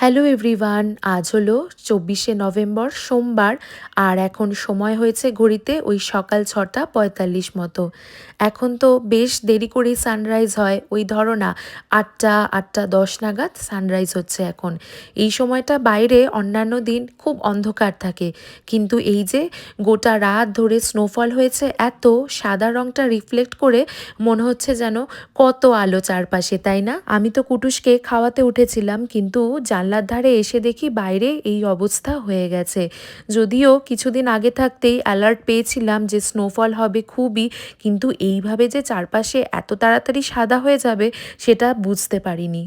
Hello everyone আজ হলো চব্বিশে নভেম্বর, সোমবার, আর এখন সময় হয়েছে ঘড়িতে ওই সকাল ছটা পঁয়তাল্লিশ মতো। এখন তো বেশ দেরি করেই সানরাইজ হয়। ওই ধরো না, আটটা আটটা দশ নাগাদ সানরাইজ হচ্ছে এখন। এই সময়টা বাইরে অন্যান্য দিন খুব অন্ধকার থাকে। কিন্তু এই যে গোটা রাত ধরে স্নোফল হয়েছে, এত সাদা রংটা রিফ্লেক্ট করে মনে হচ্ছে যেন কত আলো চারপাশে, তাই না? আমি তো কুটুসকে খাওয়াতে উঠেছিলাম, কিন্তু জানলার ধারে এসে দেখি বাইরে এই অবস্থা হয়ে গেছে। যদিও কিছুদিন আগে থাকতেই অ্যালার্ট পেয়েছিলাম যে স্নোফল হবে খুবই, কিন্তু এইভাবে যে চারপাশে এত তাড়াতাড়ি সাদা হয়ে যাবে, সেটা বুঝতে পারিনি।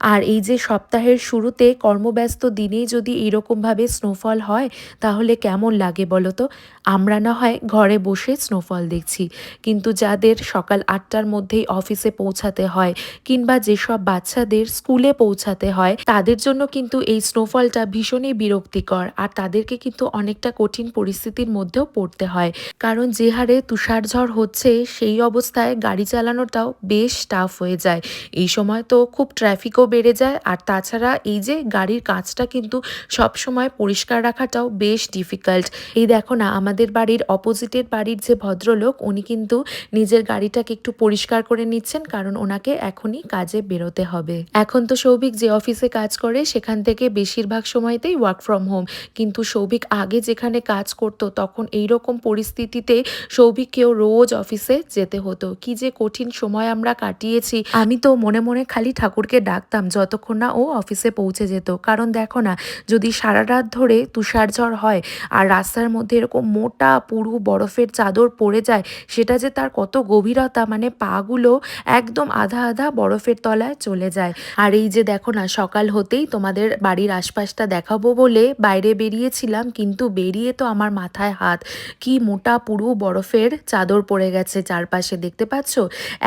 আর এই যে সপ্তাহের শুরুতে কর্মব্যস্ত দিনেই যদি এরকমভাবে স্নোফল হয়, তাহলে কেমন লাগে বলো তো? আমরা না হয় ঘরে বসে স্নোফল দেখছি। কিন্তু যাদের সকাল আটটার মধ্যেই অফিসে পৌঁছাতে হয় কিংবা যেসব বাচ্চাদের স্কুলে পৌঁছাতে হয়, তাদের জন্য কিন্তু এই স্নোফলটা ভীষণই বিরক্তিকর। আর তাদেরকে কিন্তু অনেকটা কঠিন পরিস্থিতির মধ্যেও পড়তে হয়। কারণ যে হারে তুষারঝড় হচ্ছে, সেই অবস্থায় গাড়ি চালানোটাও বেশ টাফ হয়ে যায়। এই সময় তো খুব ট্রাফিকও বেড়ে যায়। আর তাছাড়া এই যে গাড়ির কাঁচটা কিন্তু সব সময় পরিষ্কার রাখাটাও বেশ ডিফিকাল্ট এই দেখো না, আমাদের বাড়ির অপোজিটের বাড়ির যে ভদ্রলোক, উনি কিন্তু নিজের গাড়িটাকে একটু পরিষ্কার করে নিচ্ছেন, কারণ ওনাকে এখনই কাজে বেরোতে হবে। এখন তো সৌভিক যে অফিসে কাজ করে, সেখান থেকে বেশিরভাগ সময়তেই ওয়ার্ক ফ্রম হোম কিন্তু সৌভিক আগে যেখানে কাজ করতো, তখন এই রকম পরিস্থিতিতে সৌভিককেও রোজ অফিসে যেতে হতো। কি যে কঠিন সময় আমরা কাটিয়েছি। আমি তো মনে মনে খালি ঠাকুরকে ডাকতাম। থাকতাম যতক্ষণ না ও অফিসে পৌঁছে যেত। কারণ দেখো না, যদি সারা রাত ধরে তুষারঝড় হয় আর রাস্তার মধ্যে এরকম মোটা, পুরু বরফের চাদর পড়ে যায়, সেটা যে তার কত গভীরতা মানে পাগুলো একদম আধা আধা বরফের তলায় চলে যায়। আর এই যে দেখো না, সকাল হতেই তোমাদের বাড়ির আশপাশটা দেখাবো বলে বাইরে বেরিয়েছিলাম, কিন্তু বেরিয়ে তো আমার মাথায় হাত। কি মোটা, পুরু বরফের চাদর পড়ে গেছে চারপাশে, দেখতে পাচ্ছ?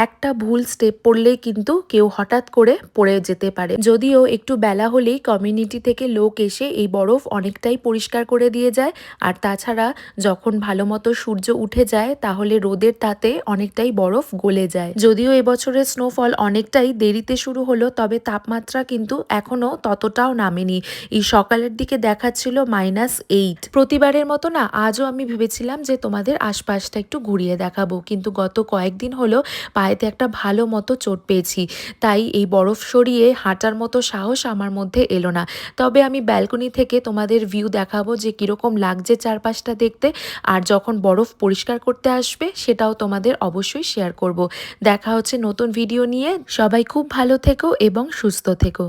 একটা ভুল স্টেপ পড়লেই কিন্তু কেউ হঠাৎ করে পড়ে যেতে যেতে পারে। যদিও একটু বেলা হলেই কমিউনিটি থেকে লোক এসে এই বরফ অনেকটাই পরিষ্কার করে দিয়ে যায়। আর তাছাড়া যখন ভালো মতো সূর্য উঠে যায়, তাহলে রোদের তাতে অনেকটাই বরফ গলে যায়। যদিও এবছরের স্নোফল অনেকটাই দেরিতে শুরু হলো, তবে তাপমাত্রা কিন্তু এখনও ততটাও নামেনি। এই সকালের দিকে দেখাচ্ছিল মাইনাস এইট প্রতিবারের মতো না, আজও আমি ভেবেছিলাম যে তোমাদের আশপাশটা একটু ঘুরিয়ে দেখাবো, কিন্তু গত কয়েকদিন হলো পায়েতে একটা ভালো মতো চোট পেয়েছি। তাই এই বরফ সরিয়ে হাঁটার মতো সাহস আমার মধ্যে এলো না। তবে আমি ব্যালকনি থেকে তোমাদের ভিউ দেখাবো যে কীরকম লাগছে চারপাশটা দেখতে আর যখন বরফ পরিষ্কার করতে আসবে সেটাও তোমাদের অবশ্যই শেয়ার করব। দেখা হচ্ছে নতুন ভিডিও নিয়ে। সবাই খুব ভালো থেকো এবং সুস্থ থেকো।